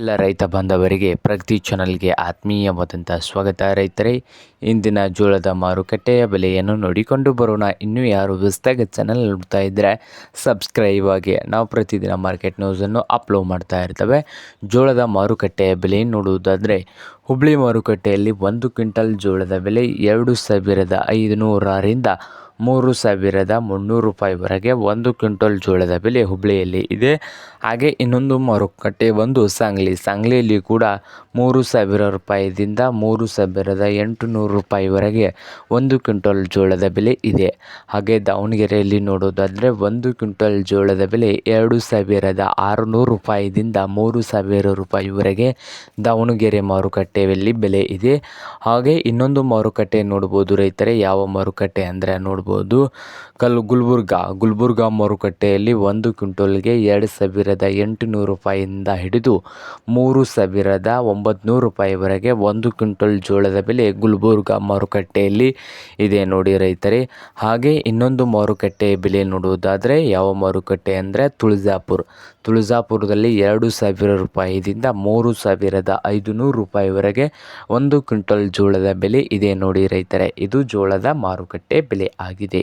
ಎಲ್ಲ ರೈತ ಬಾಂಧವರಿಗೆ, ಪ್ರಗತಿ ಚಾನಲ್ಗೆ ಆತ್ಮೀಯವಾದಂಥ ಸ್ವಾಗತ. ರೈತರೇ, ಇಂದಿನ ಜೋಳದ ಮಾರುಕಟ್ಟೆಯ ಬೆಲೆಯನ್ನು ನೋಡಿಕೊಂಡು ಬರೋಣ. ಇನ್ನೂ ಯಾರು ಹೊಸದಾಗಿ ಚಾನಲ್ ನೋಡ್ತಾ ಇದ್ದರೆ ಸಬ್ಸ್ಕ್ರೈಬ್ ಆಗಿ. ನಾವು ಪ್ರತಿದಿನ ಮಾರ್ಕೆಟ್ ನ್ಯೂಸನ್ನು ಅಪ್ಲೋಡ್ ಮಾಡ್ತಾ ಇರ್ತವೆ. ಜೋಳದ ಮಾರುಕಟ್ಟೆಯ ಬೆಲೆ ನೋಡುವುದಾದರೆ, ಹುಬ್ಳಿ ಮಾರುಕಟ್ಟೆಯಲ್ಲಿ ಒಂದು ಕ್ವಿಂಟಲ್ ಜೋಳದ ಬೆಲೆ ಎರಡು ಸಾವಿರದ ಐದುನೂರರಿಂದ ಮೂರು ಸಾವಿರದ ಮುನ್ನೂರು ರೂಪಾಯಿವರೆಗೆ ಒಂದು ಕ್ವಿಂಟಲ್ ಜೋಳದ ಬೆಲೆ ಹುಬ್ಳಿಯಲ್ಲಿ ಇದೆ. ಹಾಗೆ ಇನ್ನೊಂದು ಮಾರುಕಟ್ಟೆ ಒಂದು ಸಾಂಗ್ಲಿ. ಸಾಂಗ್ಲಿಯಲ್ಲಿ ಕೂಡ ಮೂರು ಸಾವಿರ ರೂಪಾಯಿದಿಂದ ಮೂರು ಸಾವಿರದ ಎಂಟುನೂರು ರೂಪಾಯಿವರೆಗೆ ಒಂದು ಕ್ವಿಂಟಲ್ ಜೋಳದ ಬೆಲೆ ಇದೆ. ಹಾಗೆ ದಾವಣಗೆರೆಯಲ್ಲಿ ನೋಡೋದಾದರೆ ಒಂದು ಕ್ವಿಂಟಲ್ ಜೋಳದ ಬೆಲೆ ಎರಡು ಸಾವಿರದ ಆರುನೂರು ರೂಪಾಯಿದಿಂದ ಮೂರು ಸಾವಿರ ರೂಪಾಯಿವರೆಗೆ ದಾವಣಗೆರೆ ಮಾರುಕಟ್ಟೆಯಲ್ಲಿ ಬೆಲೆ ಇದೆ. ಹಾಗೆ ಇನ್ನೊಂದು ಮಾರುಕಟ್ಟೆ ನೋಡ್ಬೋದು ರೈತರೇ. ಯಾವ ಮಾರುಕಟ್ಟೆ ಅಂದರೆ ನೋಡ್ಬೋದು ಕಲ್ ಗುಲ್ಬರ್ಗ ಗುಲ್ಬರ್ಗ ಮಾರುಕಟ್ಟೆಯಲ್ಲಿ ಒಂದು ಕ್ವಿಂಟಲ್ಗೆ ಎರಡು ಸಾವಿರದ ಎಂಟುನೂರು ರೂಪಾಯಿಯಿಂದ ಹಿಡಿದು ಮೂರು ಸಾವಿರದ ಒಂಬತ್ನೂರು ರೂಪಾಯಿವರೆಗೆ ಒಂದು ಕ್ವಿಂಟಲ್ ಜೋಳದ ಬೆಲೆ ಗುಲ್ಬರ್ಗ ಮಾರುಕಟ್ಟೆಯಲ್ಲಿ ಇದೆ ನೋಡಿ ರೈತರೇ. ಹಾಗೆ ಇನ್ನೊಂದು ಮಾರುಕಟ್ಟೆ ಬೆಲೆ ನೋಡುವುದಾದರೆ ಯಾವ ಮಾರುಕಟ್ಟೆ ಅಂದರೆ ತುಳಜಾಪುರ. ತುಳಜಾಪುರದಲ್ಲಿ ಎರಡು ಸಾವಿರ ರೂಪಾಯಿದಿಂದ ಮೂರು ಸಾವಿರದ ಐದುನೂರು ರೂಪಾಯಿವರೆಗೆ ಒಂದು ಕ್ವಿಂಟಲ್ ಜೋಳದ ಬೆಲೆ ಇದೆ ನೋಡಿ ರೈತರೇ. ಇದು ಜೋಳದ ಮಾರುಕಟ್ಟೆ ಬೆಲೆ ಆಗಿದೆ